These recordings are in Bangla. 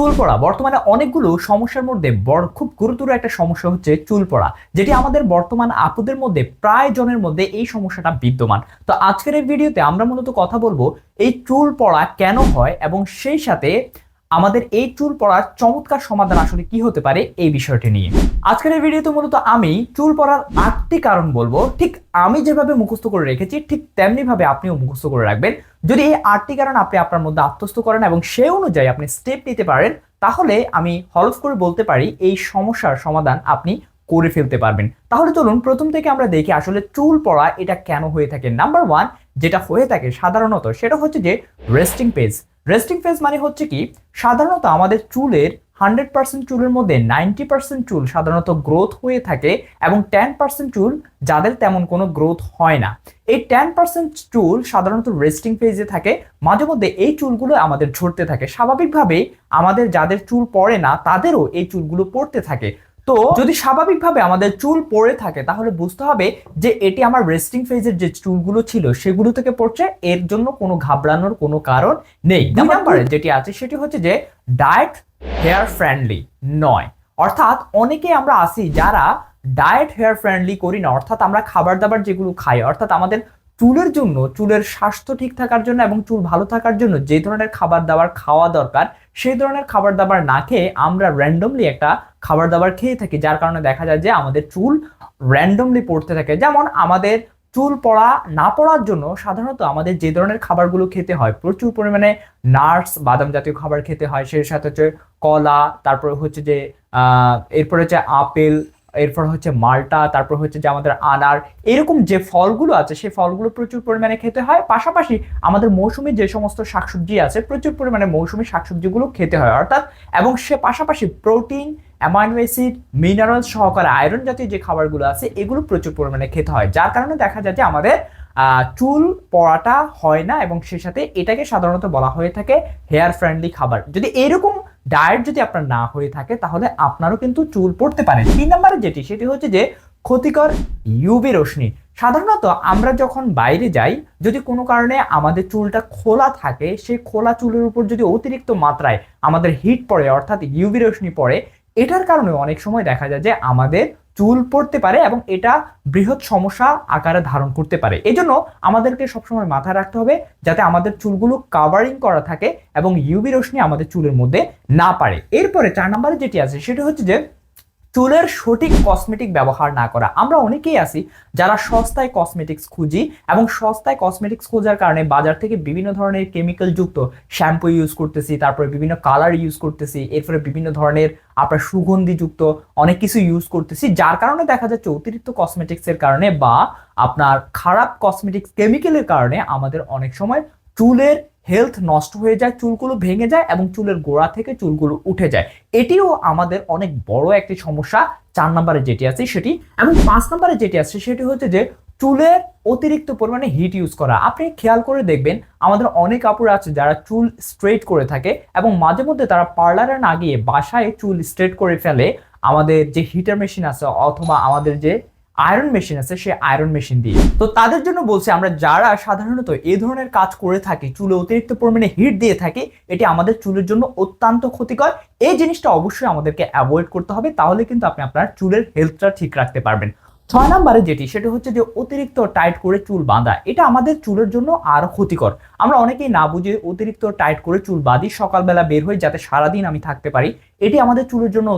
চুল পড়া। বর্তমানে অনেকগুলো সমস্যার মধ্যে বড়, খুব গুরুতর একটা সমস্যা হচ্ছে চুল পড়া, যেটি আমাদের বর্তমান আপুদের মধ্যে, প্রায় জনের মধ্যে এই সমস্যাটা বিদ্যমান। তো আজকের এই ভিডিওতে আমরা মূলত কথা বলব, এই চুল পড়া কেন হয় এবং সেই সাথে আমাদের এই চুল পড়ার চমৎকার সমাধান আসলে কি হতে পারে এই বিষয়টি নিয়ে। আজকের এই ভিডিওতে মূলত আমি চুল পড়ার আটটি কারণ বলব। ঠিক আমি যেভাবে মুখস্থ করে রেখেছি, ঠিক তেমনি ভাবে আপনিও মুখস্থ করে রাখবেন। যদি এই আটটি কারণ আপনি আপনার মধ্যে আত্মস্থ করেন এবং সে অনুযায়ী আপনি স্টেপ নিতে পারেন, তাহলে আমি হলফ করে বলতে পারি এই সমস্যার সমাধান আপনি করে ফেলতে পারবেন। তাহলে চলুন প্রথম থেকে আমরা দেখি আসলে চুল পড়া এটা কেন হয়ে থাকে। নাম্বার ওয়ান যেটা হয়ে থাকে সাধারণত সেটা হচ্ছে যে রেস্টিং পেজ রেস্টিং ফেজ মানে হচ্ছে কি, সাধারণত আমাদের চুলের হান্ড্রেড পার্সেন্ট চুলের মধ্যে নাইনটি পার্সেন্ট চুল সাধারণত গ্রোথ হয়ে থাকে এবং টেন পার্সেন্ট চুল যাদের তেমন কোনো গ্রোথ হয় না। এই টেন পার্সেন্ট চুল সাধারণত রেস্টিং ফেজে থাকে, মাঝে মধ্যে এই চুলগুলো আমাদের ঝরতে থাকে। স্বাভাবিকভাবে আমাদের যাদের চুল পড়ে না, তাদেরও এই চুলগুলো পড়তে থাকে। তো যদি স্বাভাবিকভাবে আমাদের চুল পড়ে থাকে তাহলে বুঝতে হবে যে এটি আমার রেস্টিং ফেজের যে চুলগুলো ছিল সেগুলো থেকে পড়ছে। এর জন্য কোনো ঘাবড়ানোর কোনো কারণ নেই। দুই নম্বরে যেটি আছে সেটি হচ্ছে যে ডায়েট হেয়ার ফ্রেন্ডলি নয়। অর্থাৎ অনেকে আমরা আসি যারা ডায়েট হেয়ার ফ্রেন্ডলি করি না। অর্থাৎ আমরা খাবার দাবার যেগুলো খাই অর্থাৎ আমাদের চুলের জন্য, চুলের স্বাস্থ্য ঠিক থাকার জন্য এবং চুল ভালো থাকার জন্য যে ধরনের খাবার দাবার খাওয়া দরকার, সেই ধরনের খাবার দাবার না খেয়ে আমরা র্যান্ডমলি একটা খাবার দাবার খেয়ে থাকি, যার কারণে দেখা যায় যে আমাদের চুল র্যান্ডমলি পড়তে থাকে। যেমন আমাদের চুল পড়া, না পড়ার জন্য সাধারণত আমাদের যে ধরনের খাবারগুলো খেতে হয়, প্রচুর পরিমাণে নাটস, বাদাম জাতীয় খাবার খেতে হয়, সেই সাথে হচ্ছে কলা, তারপরে হচ্ছে যে এরপরে হচ্ছে আপেল এরপর হচ্ছে মালটা, তারপর হচ্ছে যে আমাদের আনার, এরকম যে ফলগুলো আছে, সেই ফলগুলো প্রচুর পরিমাণে খেতে হয়। পাশাপাশি আমাদের মৌসুমি যে সমস্ত শাকসবজি আছে, প্রচুর পরিমাণে মৌসুমি শাকসবজিগুলো খেতে হয়, অর্থাৎ এবং সে পাশাপাশি প্রোটিন, অ্যামাইনো অ্যাসিড, মিনারেলস সহকারে আয়রন জাতীয় যে খাবারগুলো আছে, এগুলো প্রচুর পরিমাণে খেতে হয়। যার কারণে দেখা যায় যে আমাদের চুল পড়াটা হয় না এবং সেই সাথে এটাকে সাধারণত বলা হয়ে থাকে হেয়ার ফ্রেন্ডলি খাবার। যদি এরকম ডায়েট যদি আপনার না হয়ে থাকে, তাহলে আপনারও কিন্তু চুল পড়তে পারে। তিন নম্বরে যেটি, সেটি হচ্ছে যে ক্ষতিকর ইউবি রশ্মি। সাধারণত আমরা যখন বাইরে যাই, যদি কোনো কারণে আমাদের চুলটা খোলা থাকে, সেই খোলা চুলের উপর যদি অতিরিক্ত মাত্রায় আমাদের হিট পড়ে, অর্থাৎ ইউবি রশ্মি পড়ে, এটার কারণে অনেক সময় দেখা যায় যে আমাদের চুল পড়তে পারে এবং এটা বৃহৎ সমস্যা আকারে ধারণ করতে পারে। এজন্য আমাদেরকে সবসময় মাথায় রাখতে হবে যাতে আমাদের চুলগুলো কাভারিং করা থাকে এবং ইউবি রশ্মি আমাদের চুলের মধ্যে না পারে। এরপরে চার নম্বরে যেটি আছে, সেটা হচ্ছে যে চুলের সঠিক কসমেটিক ব্যবহার না করা। আমরা অনেকেই আছি যারা সস্তায় কসমেটিক্স খুঁজি এবং সস্তায় কসমেটিক্স খোঁজার কারণে বাজার থেকে বিভিন্ন ধরনের কেমিক্যাল যুক্ত শ্যাম্পু ইউজ করতেছি, তারপরে বিভিন্ন কালার ইউজ করতেছি, এরপরে বিভিন্ন ধরনের আপনার সুগন্ধিযুক্ত অনেক কিছু ইউজ করতেছি, যার কারণে দেখা যাচ্ছে অতিরিক্ত কসমেটিক্সের কারণে বা আপনার খারাপ কসমেটিক্স কেমিক্যালের কারণে আমাদের অনেক সময় চুলের হেলথ নষ্ট হয়ে যায়, চুলগুলো ভেঙে যায় এবং চুলের গোড়া থেকে চুলগুলো উঠে যায়। এটিও আমাদের অনেক বড় একটি সমস্যা, চার নম্বরে যেটি আছে সেটি এবং পাঁচ নম্বরে যেটি আছে সেটি হচ্ছে যে চুলের অতিরিক্ত পরিমাণে হিট ইউজ করা। আপনি খেয়াল করে দেখবেন, আমাদের অনেক কাপড় আছে যারা চুল স্ট্রেট করে থাকে এবং মাঝে মধ্যে তারা পার্লারে না গিয়ে বাসায় চুল স্ট্রেট করে ফেলে। আমাদের যে হিটার মেশিন আছে অথবা আমাদের যে আয়রন মেশিন আছে সেই আয়রন মেশিন দিয়ে। তো তাদের জন্য বলছে, আমরা যারা সাধারণত এই ধরনের কাজ করে থাকি, চুলে অতিরিক্ত পরিমাণে হিট দিয়ে থাকি, এটি আমাদের চুলের জন্য অত্যন্ত ক্ষতিকর। এই জিনিসটা অবশ্যই আমাদেরকে অ্যাভয়েড করতে হবে, তাহলে কিন্তু আপনি আপনার চুলের হেলথটা ঠিক রাখতে পারবেন। ছয় নম্বরে যেটি, সেটা হচ্ছে যে অতিরিক্ত টাইট করে চুল বাঁধা। এটা আমাদের চুলের জন্য আরও ক্ষতিকর। আমরা অনেকেই না বুঝে অতিরিক্ত টাইট করে চুল বাঁধি, সকালবেলা বের হয়ে যাতে সারাদিন আমি থাকতে পারি। এটি আমাদের চুলের জন্য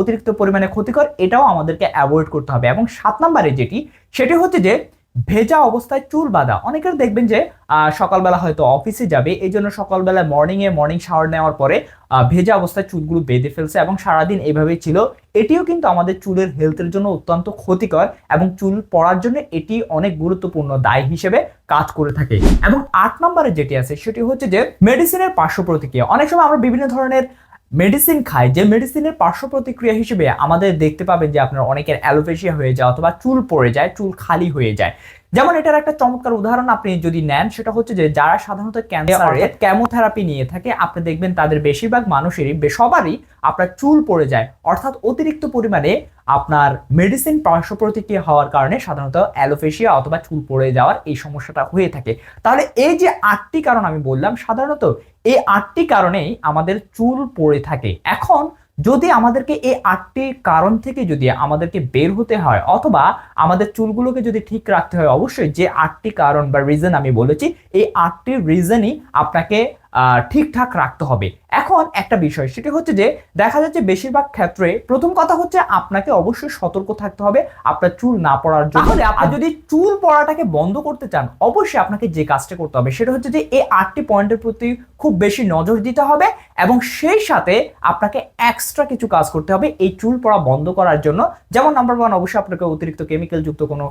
অতিরিক্ত পরিমাণে ক্ষতিকর, এটাও আমাদেরকে অ্যাভয়েড করতে হবে। এবং সাত নম্বরে যেটি, সেটি হচ্ছে যে ভেজা অবস্থায় চুল বাঁধা। অনেকের দেখবেন যে সকালবেলা হয়তো অফিসে যাবে এই জন্য সকালবেলা মর্নিংয়ে মর্নিং শাওয়ার নেওয়ার পরে ভেজা অবস্থায় চুলগুলো বেঁধে ফেলছে এবং সারাদিন এভাবেই ছিল। এটিও কিন্তু আমাদের চুলের হেলথের জন্য অত্যন্ত ক্ষতিকর এবং চুল পড়ার জন্য এটি অনেক গুরুত্বপূর্ণ, দায় হিসেবে কাজ করে থাকে। এবং আট নম্বরে যেটি আছে, সেটি হচ্ছে যে মেডিসিনের পার্শ্ব প্রতিক্রিয়া। অনেক সময় আমরা বিভিন্ন ধরনের মেডিসিন খাই যে মেডিসিনের পার্শ্ব প্রতিক্রিয়া হিসেবে আমাদের দেখতে পাবেন যে আপনার অনেকের অ্যালোপেশিয়া হয়ে যায় অথবা চুল পড়ে যায়, চুল খালি হয়ে যায়। যেমন এটার একটা চমৎকার উদাহরণ আপনি যদি নেন সেটা হচ্ছে যে যারা সাধারণত ক্যান্সারের কেমোথেরাপি নিয়ে থাকে আপনি দেখবেন তাদের বেশিরভাগ মানুষেরই সবারই আপনার চুল পড়ে যায়। অর্থাৎ অতিরিক্ত পরিমাণে আপনার মেডিসিন পার্শ্ব প্রতিক্রিয়া হওয়ার কারণে সাধারণত অ্যালোফেশিয়া অথবা চুল পড়ে যাওয়ার এই সমস্যাটা হয়ে থাকে। তাহলে এই যে আটটি কারণ আমি বললাম সাধারণত এই আটটি কারণেই আমাদের চুল পড়ে থাকে। এখন যদি আমাদেরকে এই আটটি কারণ থেকে যদি আমাদেরকে বের হতে হয় অথবা আমাদের চুলগুলোকে যদি ঠিক রাখতে হয়, অবশ্যই যে আটটি কারণ বা রিজন আমি বলেছি, এই আটটি রিজনই আপনাকে ঠিকঠাক রাখতে হবে। এখন একটা বিষয় সেটি হচ্ছে যে দেখা যাচ্ছে বেশিরভাগ ক্ষেত্রে প্রথম কথা হচ্ছে আপনাকে অবশ্যই সতর্ক থাকতে হবে আপনার চুল না পড়ার জন্য। তাহলে আপনি যদি চুল পড়াটাকে বন্ধ করতে চান অবশ্যই আপনাকে যে কাজটা করতে হবে সেটা হচ্ছে যে এই আটটি পয়েন্টের প্রতি খুব বেশি নজর দিতে হবে এবং সেই সাথে আপনাকে এক্সট্রা কিছু কাজ করতে হবে এই চুল পড়া বন্ধ করার জন্য। যেমন নাম্বার ওয়ান অবশ্যই আপনাকে অতিরিক্ত কেমিক্যাল যুক্ত কোনো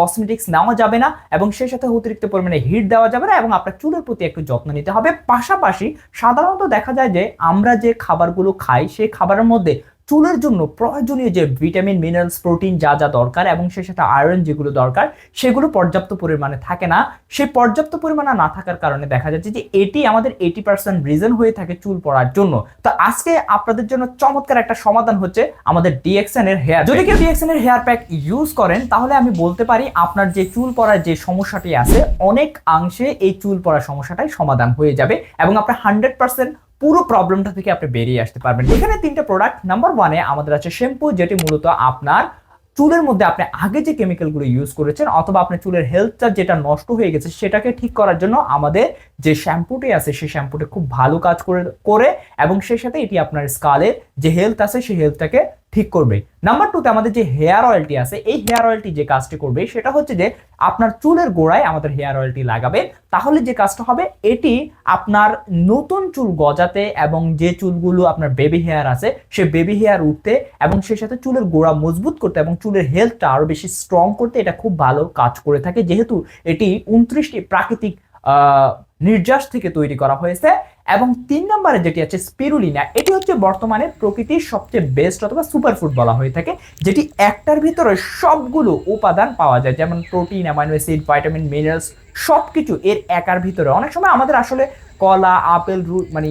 কসমেটিক্স নেওয়া যাবে না এবং সেই সাথে অতিরিক্ত পরিমাণে হিট দেওয়া যাবে না এবং আপনার চুলের প্রতি একটু যত্ন নিতে হবে। পাশাপাশি সাধারণত দেখা যায় যে আমরা যে খাবারগুলো খাই সেই খাবারের মধ্যে চুলের জন্য প্রয়োজনীয় যে ভিটামিন, মিনারেলস, প্রোটিন যা যা দরকার এবং সে সাথে আয়রন যেগুলো দরকার, সেগুলো পর্যাপ্ত পরিমাণে থাকে না। সেই পর্যাপ্ত পরিমাণে না থাকার কারণে দেখা যাচ্ছে যে এটি আমাদের এইটি পার্সেন্ট রিজন হয়ে থাকে চুল পড়ার জন্য। তো আজকে আপনাদের জন্য চমৎকার একটা সমাধান হচ্ছে আমাদের ডিএক্সএন এর হেয়ার যদি কেউ ডিএক্সএন এর হেয়ার প্যাক ইউজ করেন, তাহলে আমি বলতে পারি আপনার যে চুল পড়ার যে সমস্যাটি আছে, অনেক অংশে এই চুল পড়ার সমস্যাটাই সমাধান হয়ে যাবে এবং আপনার হান্ড্রেড পার্সেন্ট পুরো প্রবলেমটা থেকে আপনি বেরিয়ে আসতে পারবেন। এখানে তিনটা প্রোডাক্ট নাম্বার ওয়ানে আমাদের আছে শ্যাম্পু যেটি মূলত আপনার চুলের মধ্যে আপনি আগে যে কেমিক্যালগুলো ইউজ করেছেন, অথবা আপনার চুলের হেলথটা যেটা নষ্ট হয়ে গেছে, সেটাকে ঠিক করার জন্য আমাদের যে শ্যাম্পুটি আছে, সেই শ্যাম্পুটি খুব ভালো কাজ করে করে, এবং সেই সাথে এটি আপনার স্কালের যে হেলথ আছে, সেই হেলথটাকে ঠিক করবে। নাম্বার টুতে আমাদের যে হেয়ার অয়েলটি আছে, এই হেয়ার অয়েলটি যে কাজটি করবে, সেটা হচ্ছে যে আপনার চুলের গোড়ায় আমাদের হেয়ার অয়েলটি লাগাবে তাহলে যে কাজটা হবে, এটি আপনার নতুন চুল গজাতে এবং যে চুলগুলো আপনার বেবি হেয়ার আছে, সে বেবি হেয়ার উঠতে এবং সেই সাথে চুলের গোড়া মজবুত করতে এবং চুলের হেলথটা আরও বেশি স্ট্রং করতে, এটা খুব ভালো কাজ করে থাকে। যেহেতু এটি উনত্রিশটি প্রাকৃতিক নির্যাস থেকে তৈরি করা হয়েছে এবং তিন নম্বরে যেটি আছে স্পিরুলিনা, এটি হচ্ছে বর্তমানে প্রকৃতির সবচেয়ে বেস্ট অথবা সুপারফুড বলা হয়ে থাকে, যেটি একটার ভিতরে সবগুলো উপাদান পাওয়া যায়, যেমন protein amino acid vitamin minerals সব কিছু এর একার ভিতরে। অনেক সময় আমাদের আসলে কলা, আপেল মানে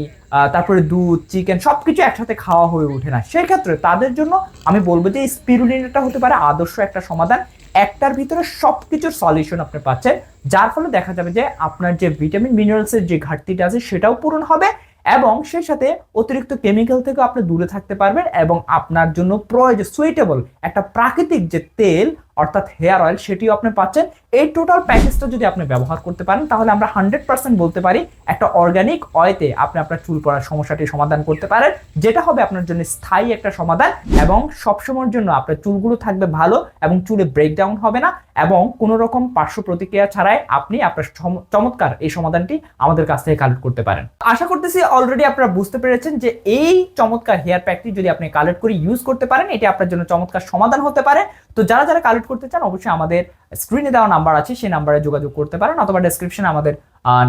তারপরে দুধ চিকেন সব কিছু একসাথে খাওয়া হয়ে ওঠে না। সেই ক্ষেত্রে তাদের জন্য আমি বলব যে স্পিরুলিনাটা হতে পারে আদর্শ একটা সমাধান। একটার ভিতরে সব কিছুর সলিউশন আপনি পাচ্ছেন। যার ফলে দেখা যাবে যে আপনার যে ভিটামিন মিনারেলসের যে ঘাটতিটা আছে সেটাও পূরণ হবে এবং সেই সাথে অতিরিক্ত কেমিক্যাল থেকে আপনি দূরে থাকতে পারবেন এবং আপনার জন্য প্রয়োজন সুইটেবল একটা প্রাকৃতিক যে তেল অর্থাৎ হেয়ার অয়েল, সেটিও আপনি পাচ্ছেন। এই টোটাল প্যাকেজটা যদি আপনি ব্যবহার করতে পারেন, তাহলে আমরা হান্ড্রেড পার্সেন্ট বলতে পারি একটা অর্গানিক অয়েতে আপনি আপনার চুল পড়ার সমস্যাটি সমাধান করতে পারেন, যেটা হবে আপনার জন্য স্থায়ী একটা সমাধান এবং সবসময়ের জন্য আপনার চুলগুলো থাকবে ভালো এবং চুলে ব্রেকডাউন হবে না এবং কোনো রকম পার্শ্ব প্রতিক্রিয়া ছাড়াই আপনি আপনার চমৎকার এই সমাধানটি আমাদের কাছ থেকে কালেক্ট করতে পারেন। আশা করতেছি অলরেডি আপনারা বুঝতে পেরেছেন যে এই চমৎকার হেয়ার প্যাকটি যদি আপনি কালেক্ট করে ইউজ করতে পারেন, এটি আপনার জন্য চমৎকার সমাধান হতে পারে। তো যারা যারা কালেক্ট করতে চান, অবশ্যই আমাদের স্ক্রিনে দেওয়া নাম্বার আছে, সেই নাম্বারে যোগাযোগ করতে পারেন অথবা ডেসক্রিপশনে আমাদের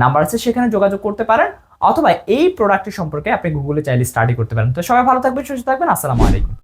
নাম্বার আছে, সেখানে যোগাযোগ করতে পারেন অথবা এই প্রোডাক্টের সম্পর্কে আপনি গুগলে চাইলে স্টাডি করতে পারেন। তো সবাই ভালো থাকবেন, সুস্থ থাকবেন, আসসালামু আলাইকুম।